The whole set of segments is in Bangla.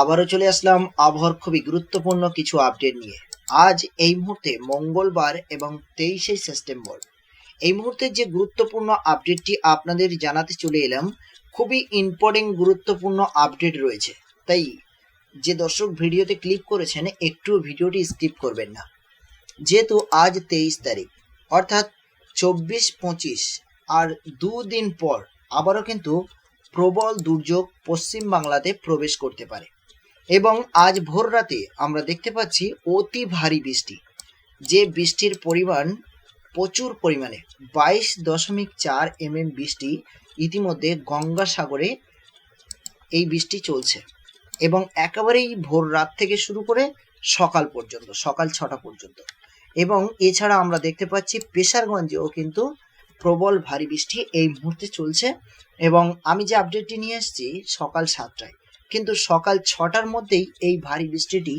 আবারও চলে আসলাম আবহাওয়ার খুবই গুরুত্বপূর্ণ কিছু আপডেট নিয়ে। আজ এই মুহূর্তে মঙ্গলবার এবং তেইশে সেপ্টেম্বর। এই মুহূর্তে যে গুরুত্বপূর্ণ আপডেটটি আপনাদের জানাতে চলে এলাম, খুবই ইম্পর্টেন্ট গুরুত্বপূর্ণ আপডেট রয়েছে। তাই যে দর্শক ভিডিওতে ক্লিক করেছেন, একটু ভিডিওটি স্কিপ করবেন না। যেহেতু আজ তেইশ তারিখ, অর্থাৎ চব্বিশ পঁচিশ আর দুদিন পর আবারও কিন্তু প্রবল দুর্যোগ পশ্চিম বাংলাতে প্রবেশ করতে পারে। এবং আজ ভোর রাতে আমরা দেখতে পাচ্ছি অতি ভারী বৃষ্টি। যে বৃষ্টির পরিমাণ প্রচুর পরিমাণে, বাইশ দশমিক চার এমএম বৃষ্টি ইতিমধ্যে গঙ্গাসাগরে এই বৃষ্টি চলছে এবং একেবারেই ভোর রাত থেকে শুরু করে সকাল পর্যন্ত, সকাল ছটা পর্যন্ত। এবং এছাড়া আমরা দেখতে পাচ্ছি পেশারগঞ্জেও কিন্তু প্রবল ভারী বৃষ্টি এই মুহূর্তে চলছে এবং আমি যে আপডেটটি নিয়ে এসেছি সকাল সাতটায় কিন্তু সকাল ছটার মধ্যেই এই ভারী বৃষ্টিটি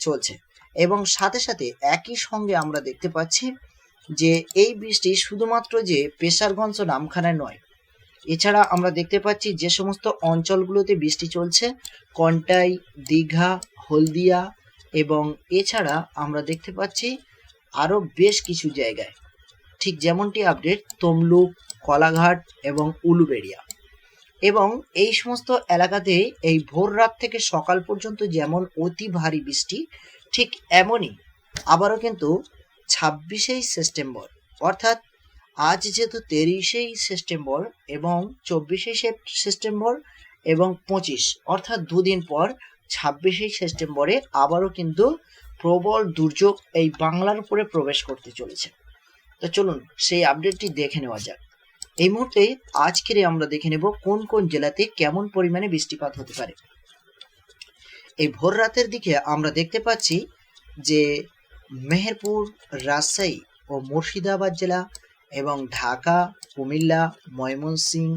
চলছে। এবং সাথে সাথে একই সঙ্গে আমরা দেখতে পাচ্ছি যে এই বৃষ্টি শুধুমাত্র যে পেশারগঞ্জ নামখানায় নয়, এছাড়া আমরা দেখতে পাচ্ছি যে সমস্ত অঞ্চলগুলোতে বৃষ্টি চলছে। কন্টাই, দীঘা, হলদিয়া এবং এছাড়া আমরা দেখতে পাচ্ছি আরও বেশ কিছু জায়গায়। ঠিক যেমনটি আপডেট, তমলুক, কলাঘাট এবং উলুবেড়িয়া। এবং এই সমস্ত এলাকাতে এই ভোর রাত থেকে সকাল পর্যন্ত যেমন অতি ভারী বৃষ্টি, ঠিক এমনই আবারও কিন্তু ছাব্বিশেই সেপ্টেম্বর। অর্থাৎ আজ যেহেতু তেইশেই সেপ্টেম্বর এবং চব্বিশে সেপ্টেম্বর এবং পঁচিশ, অর্থাৎ দুদিন পর ছাব্বিশে সেপ্টেম্বরে আবারও কিন্তু প্রবল দুর্যোগ এই বাংলার উপরে প্রবেশ করতে চলেছে। তো চলুন সেই আপডেটটি দেখে নেওয়া যাক। এই মুহূর্তে আজকের আমরা দেখে নেব কোন কোন জেলাতে কেমন পরিমাণে বৃষ্টিপাত হতে পারে। এই ভোর রাতের দিকে আমরা দেখতে পাচ্ছি যে মেহেরপুর, রাজশাহী ও মুর্শিদাবাদ জেলা এবং ঢাকা, কুমিল্লা, ময়মনসিংহ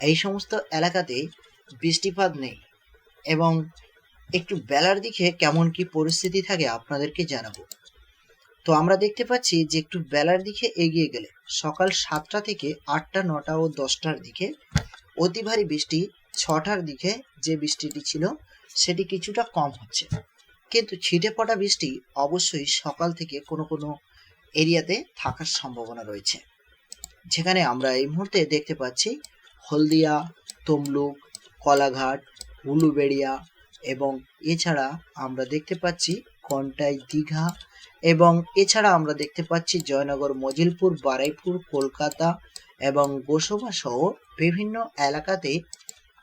এই সমস্ত এলাকাতে বৃষ্টিপাত নেই এবং একটু বেলার দিকে কেমন কি পরিস্থিতি থাকে আপনাদেরকে জানাব। তো আমরা দেখতে পাচ্ছি যে একটু বেলার দিকে এগিয়ে গেলে সকাল সাতটা থেকে আটটা, নটা ও দশটার দিকে। অতি ভারী বৃষ্টি ছটার দিকে যে বৃষ্টিটি ছিল, সেটি কিছুটা কম হচ্ছে। কিন্তু ছিটে পড়া বৃষ্টি অবশ্যই সকাল থেকে কোনো কোনো এরিয়াতে থাকার সম্ভাবনা রয়েছে। যেখানে আমরা এই মুহূর্তে দেখতে পাচ্ছি হলদিয়া, তমলুক, কলাঘাট, উলুবেড়িয়া এবং এছাড়া আমরা দেখতে পাচ্ছি কন্টাই দীঘা এবং এছাড়া আমরা দেখতে পাচ্ছি জয়নগর, মজিলপুর, বারাইপুর, কলকাতা এবং গোসবা সহ বিভিন্ন এলাকাতে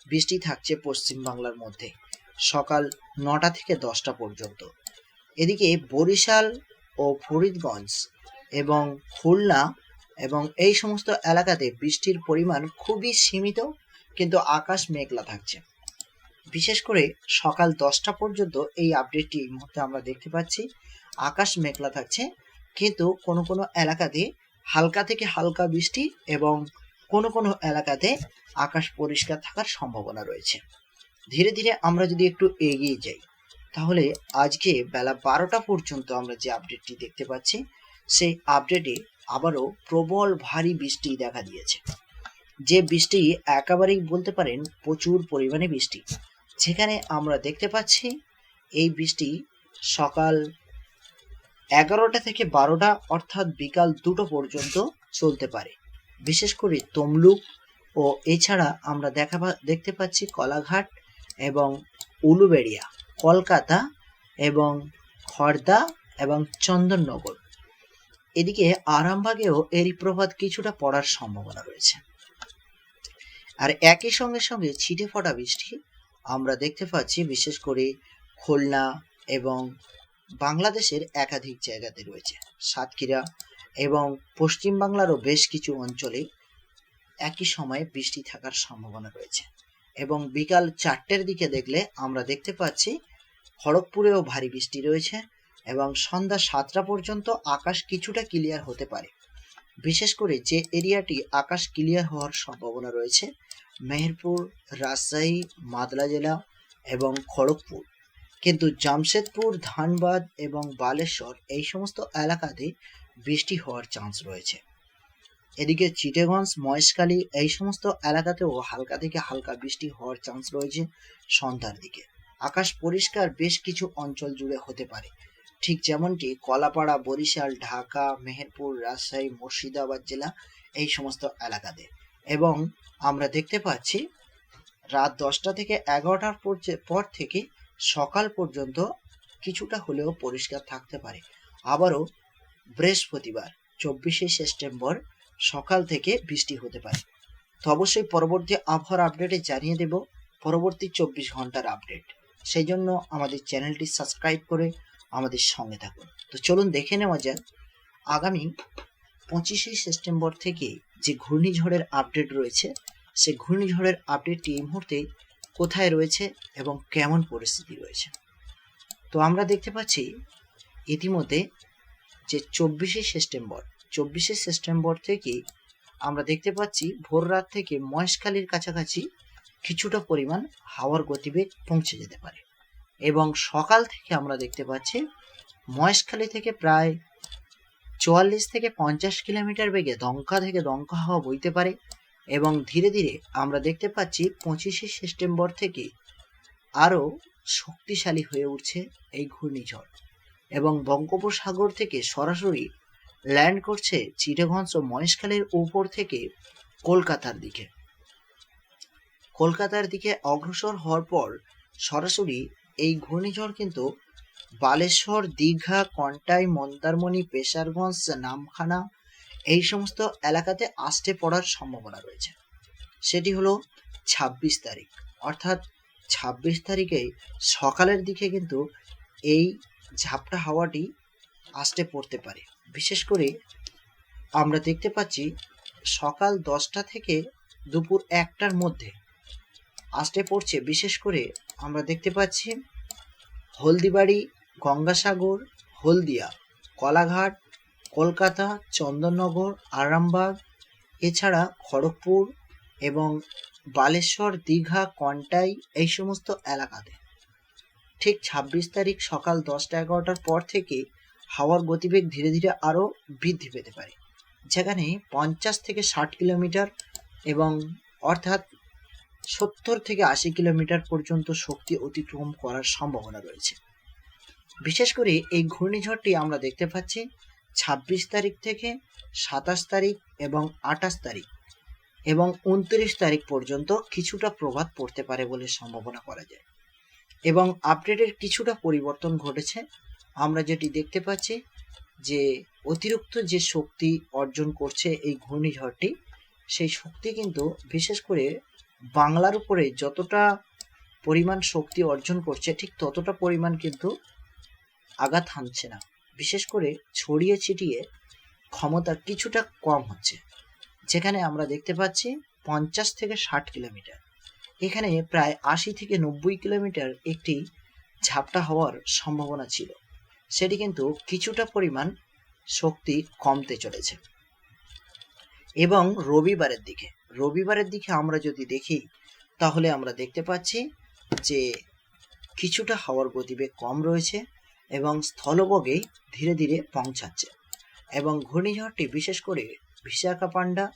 বৃষ্টি থাকছে পশ্চিম বাংলার মধ্যে সকাল নটা থেকে দশটা পর্যন্ত। এদিকে বরিশাল ও ফরিদগঞ্জ এবং খুলনা এবং এই সমস্ত এলাকাতে বৃষ্টির পরিমাণ খুবই সীমিত, কিন্তু আকাশ মেঘলা থাকছে। বিশেষ করে সকাল দশটা পর্যন্ত এই আপডেটটি এই মুহূর্তে আমরা দেখতে পাচ্ছি। আকাশ মেঘলা থাকছে, কিন্তু কোনো কোনো এলাকাতে হালকা থেকে হালকা বৃষ্টি এবং কোনো কোনো এলাকাতে আকাশ পরিষ্কার থাকার সম্ভাবনা রয়েছে। ধীরে ধীরে আমরা যদি একটু এগিয়ে যাই, তাহলে আজকে বেলা বারোটা পর্যন্ত আমরা যে আপডেটটি দেখতে পাচ্ছি, সেই আপডেটে আবারও প্রবল ভারী বৃষ্টি দেখা দিয়েছে। যে বৃষ্টি একেবারেই বলতে পারেন প্রচুর পরিমাণে বৃষ্টি। যেখানে আমরা দেখতে পাচ্ছি এই বৃষ্টি সকাল এগারোটা থেকে বারোটা, অর্থাৎ বিকাল দুটো পর্যন্ত চলতে পারে। বিশেষ করে তমলুক ও এছাড়া আমরা দেখা দেখতে পাচ্ছি কলাঘাট এবং উলুবেড়িয়া, কলকাতা এবং খর্দা এবং চন্দননগর। এদিকে আরামবাগেও এরই প্রভাত কিছুটা পড়ার সম্ভাবনা রয়েছে। আর একই সঙ্গে সঙ্গে ছিটে ফোটা বৃষ্টি আমরা দেখতে পাচ্ছি, বিশেষ করে খুলনা এবং বাংলাদেশের একাধিক জায়গাতে রয়েছে, সাতক্ষীরা এবং পশ্চিম বাংলারও বেশ কিছু অঞ্চলে একই সময়ে বৃষ্টি থাকার সম্ভাবনা রয়েছে। এবং বিকাল চারটের দিকে দেখলে আমরা দেখতে পাচ্ছি, খড়গপুরেও ভারী বৃষ্টি রয়েছে এবং সন্ধ্যা সাতটা পর্যন্ত আকাশ কিছুটা ক্লিয়ার হতে পারে। বিশেষ করে যে এরিয়াটি আকাশ ক্লিয়ার হওয়ার সম্ভাবনা রয়েছে মেহেরপুর, রাজশাহী, মাদলা জেলা এবং খড়গপুর। কিন্তু জামশেদপুর, ধানবাদ এবং বালেশ্বর এই সমস্ত এলাকাতে বৃষ্টি হওয়ার চান্স রয়েছে। এদিকে চিটেগঞ্জ, মহেশখালী এই সমস্ত এলাকাতেও হালকা থেকে হালকা বৃষ্টি হওয়ার চান্স রয়েছে সন্ধ্যার দিকে। আকাশ পরিষ্কার, বেশ কিছু অঞ্চল জুড়ে হতে পারে। ঠিক যেমনটি কলাপাড়া, বরিশাল, ঢাকা, মেহেরপুর, রাজশাহী, মুর্শিদাবাদ জেলা এই সমস্ত এলাকাতে। এবং আমরা দেখতে পাচ্ছি রাত দশটা থেকে এগারোটার পর থেকে সকাল পর্যন্ত কিছুটা হলেও পরিষ্কার থাকতে পারে। আবারও বৃহস্পতিবার, চব্বিশে সেপ্টেম্বর, সকাল থেকে বৃষ্টি হতে পারে। তো অবশ্যই পরবর্তী আবহাওয়ার আপডেটে জানিয়ে দেব। পরবর্তী চব্বিশ ঘণ্টার আপডেট। সেই জন্য আমাদের চ্যানেলটি সাবস্ক্রাইব করে আমাদের সঙ্গে থাকুন। তো চলুন দেখে নেওয়া যাক, আগামী পঁচিশে সেপ্টেম্বর থেকে যে ঘূর্ণিঝড়ের আপডেট রয়েছে, সেই ঘূর্ণিঝড়ের আপডেটটি এই মুহূর্তে কোথায় রয়েছে এবং কেমন পরিস্থিতি রয়েছে? তো আমরা দেখতে পাচ্ছি ইতিমধ্যে যে চব্বিশে সেপ্টেম্বর চব্বিশে সেপ্টেম্বর থেকে আমরা দেখতে পাচ্ছি ভোর রাত থেকে মহেশখালীর কাছাকাছি কিছুটা পরিমাণ হাওয়ার গতিবেগ পৌঁছে যেতে পারে। এবং সকাল থেকে আমরা দেখতে পাচ্ছি মহেশখালী থেকে প্রায় চুয়াল্লিশ থেকে পঞ্চাশ কিলোমিটার বেগে দমকা থেকে দমকা হাওয়া বইতে পারে এবং ধীরে ধীরে আমরা দেখতে পাচ্ছি পঁচিশে সেপ্টেম্বর থেকে আরও শক্তিশালী হয়ে উঠছে এই ঘূর্ণিঝড় এবং বঙ্গোপসাগর থেকে সরাসরি ল্যান্ড করছে চিটাগঞ্জ ও মহেশখালীর উপর থেকে কলকাতার দিকে। কলকাতার দিকে অগ্রসর হওয়ার পর সরাসরি এই ঘূর্ণিঝড় কিন্তু বালেশ্বর, দীঘা, কন্টাই, মন্দারমণি, পেশারগঞ্জ, নামখানা এই সমস্ত এলাকাতে আসতে পড়ার সম্ভাবনা রয়েছে। সেটি হলো ছাব্বিশ তারিখ। অর্থাৎ ছাব্বিশ তারিখে সকালের দিকে কিন্তু এই ঝাপটা হাওয়াটি আসতে পড়তে পারে। বিশেষ করে আমরা দেখতে পাচ্ছি সকাল দশটা থেকে দুপুর একটার মধ্যে আসতে পড়ছে। বিশেষ করে আমরা দেখতে পাচ্ছি হলদিবাড়ি গঙ্গাসাগর, হলদিয়া, কলাঘাট, কলকাতা, চন্দননগর, আরামবাগ, এছাড়া খড়গপুর এবং বালেশ্বর, দীঘা, কন্টাই এই সমস্ত এলাকাতে। ঠিক ছাব্বিশ তারিখ সকাল দশটা এগারোটার পর থেকে হাওয়ার গতিবেগ ধীরে ধীরে আরও বৃদ্ধি পেতে পারে, যেখানে পঞ্চাশ থেকে ষাট কিলোমিটার এবং অর্থাৎ সত্তর থেকে আশি কিলোমিটার পর্যন্ত শক্তি অতিক্রম করার সম্ভাবনা রয়েছে। বিশেষ করে এই ঘূর্ণিঝড়টি আমরা দেখতে পাচ্ছি ছাব্বিশ তারিখ থেকে সাতাশ তারিখ এবং আঠাশ তারিখ এবং উনত্রিশ তারিখ পর্যন্ত কিছুটা প্রভাব পড়তে পারে বলে সম্ভাবনা করা যায়। এবং আপডেটের কিছুটা পরিবর্তন ঘটেছে। আমরা যেটি দেখতে পাচ্ছি যে অতিরিক্ত যে শক্তি অর্জন করছে এই ঘূর্ণিঝড়টি, সেই শক্তি কিন্তু বিশেষ করে বাংলার উপরে যতটা পরিমাণ শক্তি অর্জন করছে, ঠিক ততটা পরিমাণ কিন্তু আঘাত হানছে না। বিশেষ করে ছড়িয়ে ছিটিয়ে ক্ষমতা কিছুটা কম হচ্ছে, যেখানে আমরা দেখতে পাচ্ছি পঞ্চাশ থেকে ষাট কিলোমিটার। এখানে প্রায় আশি থেকে নব্বই কিলোমিটার একটি ঝাপটা হওয়ার সম্ভাবনা ছিল। সেটি কিন্তু কিছুটা পরিমাণ শক্তি কমতে চলেছে। এবং রবিবারের দিকে রবিবারের দিকে আমরা যদি দেখি, তাহলে আমরা দেখতে পাচ্ছি যে কিছুটা হাওয়ার গতিবেগ কম রয়েছে। এবং স্থলবগে ধীরে ধীরে পৌঁছাচ্ছে। এবং ঘূর্ণিঝড়টি বিশেষ করে বিশাখাপান্ডা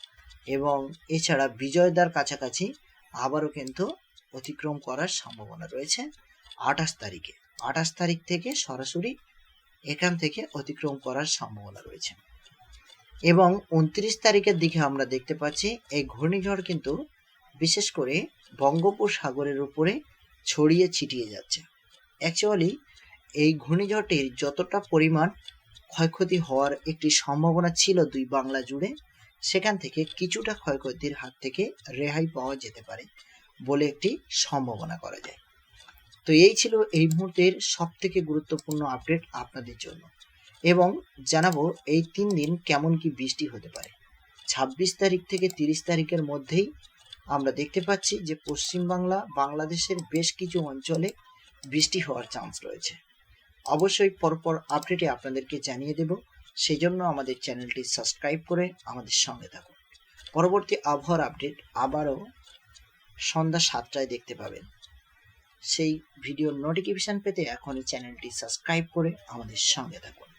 এবং এছাড়া বিজয়দার কাছাকাছি আবারও কিন্তু অতিক্রম করার সম্ভাবনা রয়েছে। আঠাশ তারিখে, আঠাশ তারিখ থেকে সরাসরি এখান থেকে অতিক্রম করার সম্ভাবনা রয়েছে। এবং উনত্রিশ তারিখের দিকে আমরা দেখতে পাচ্ছি, এই ঘূর্ণিঝড় কিন্তু বিশেষ করে বঙ্গোপসাগরের উপরে ছড়িয়ে ছিটিয়ে যাচ্ছে। অ্যাকচুয়ালি এই ঘূর্ণিঝড়টির যতটা পরিমাণ ক্ষয়ক্ষতি হওয়ার একটি সম্ভাবনা ছিল দুই বাংলা জুড়ে, সেখান থেকে কিছুটা ক্ষয়ক্ষতির হাত থেকে রেহাই পাওয়া যেতে পারে বলে একটি সম্ভাবনা করা যায়। তো এই ছিল এই মুহূর্তের সব থেকে গুরুত্বপূর্ণ আপডেট আপনাদের জন্য। এবং জানাব এই তিন দিন কেমন কি বৃষ্টি হতে পারে। ছাব্বিশ তারিখ থেকে তিরিশ তারিখের মধ্যেই আমরা দেখতে পাচ্ছি যে পশ্চিমবাংলা, বাংলাদেশের বেশ কিছু অঞ্চলে বৃষ্টি হওয়ার চান্স রয়েছে। অবশ্যই পরপর আপডেটে আপনাদেরকে জানিয়ে দেব। সেই জন্য আমাদের চ্যানেলটি সাবস্ক্রাইব করে আমাদের সঙ্গে থাকুন। পরবর্তী আবহাওয়ার আপডেট আবারও সন্ধ্যা সাতটায় দেখতে পাবেন। সেই ভিডিও নোটিফিকেশান পেতে এখনই চ্যানেলটি সাবস্ক্রাইব করে আমাদের সঙ্গে থাকুন।